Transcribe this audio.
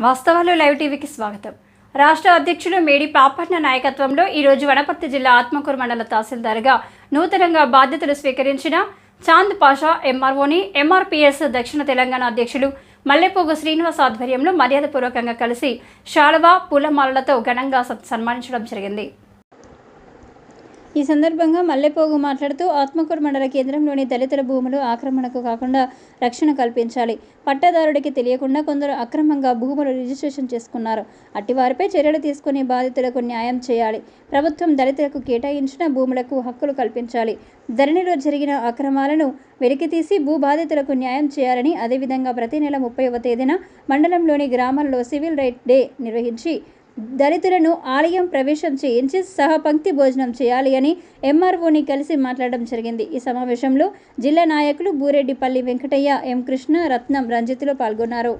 వాస్తవాలు లైవ్ టీవీకి స్వాగతం. రాష్ట్ర అధ్యక్షులు మేడి పాపట్న నాయకత్వంలో ఈరోజు వనపర్తి జిల్లా ఆత్మకూరు మండల తహసీల్దార్గా నూతనంగా బాధ్యతలు స్వీకరించిన చాంద్ పాషా ఎంఆర్ఓని ఎంఆర్పిఎస్ దక్షిణ తెలంగాణ అధ్యక్షులు మల్లెపోగు శ్రీనివాస్ ఆధ్వర్యంలో మర్యాదపూర్వకంగా కలిసి శాలువా పూలమాలలతో ఘనంగా సత్- సన్మానించడం జరిగింది. ఈ సందర్భంగా మల్లెపోగు మాట్లాడుతూ ఆత్మకూరు మండల కేంద్రంలోని దళితుల భూములు ఆక్రమణకు కాకుండా రక్షణ కల్పించాలి. పట్టాదారుడికి తెలియకుండా కొందరు అక్రమంగా భూములు రిజిస్ట్రేషన్ చేసుకున్నారు. అట్టివారిపై చర్యలు తీసుకుని బాధితులకు న్యాయం చేయాలి. ప్రభుత్వం దళితులకు కేటాయించిన భూములకు హక్కులు కల్పించాలి. ధరణిలో జరిగిన అక్రమాలను వెలికితీసి భూ బాధితులకు న్యాయం చేయాలని అదేవిధంగా ప్రతి నెల ముప్పైవ తేదీన మండలంలోని గ్రామాల్లో సివిల్ రైట్ డే నిర్వహించి దళితులను ఆలయం ప్రవేశం చేయించి సహపంక్తి భోజనం చేయాలి అని ఎంఆర్ఓని కలిసి మాట్లాడడం జరిగింది. ఈ సమావేశంలో జిల్లా నాయకులు బూరెడ్డిపల్లి వెంకటయ్య ఎం కృష్ణ రత్నం రంజిత్లు పాల్గొన్నారు.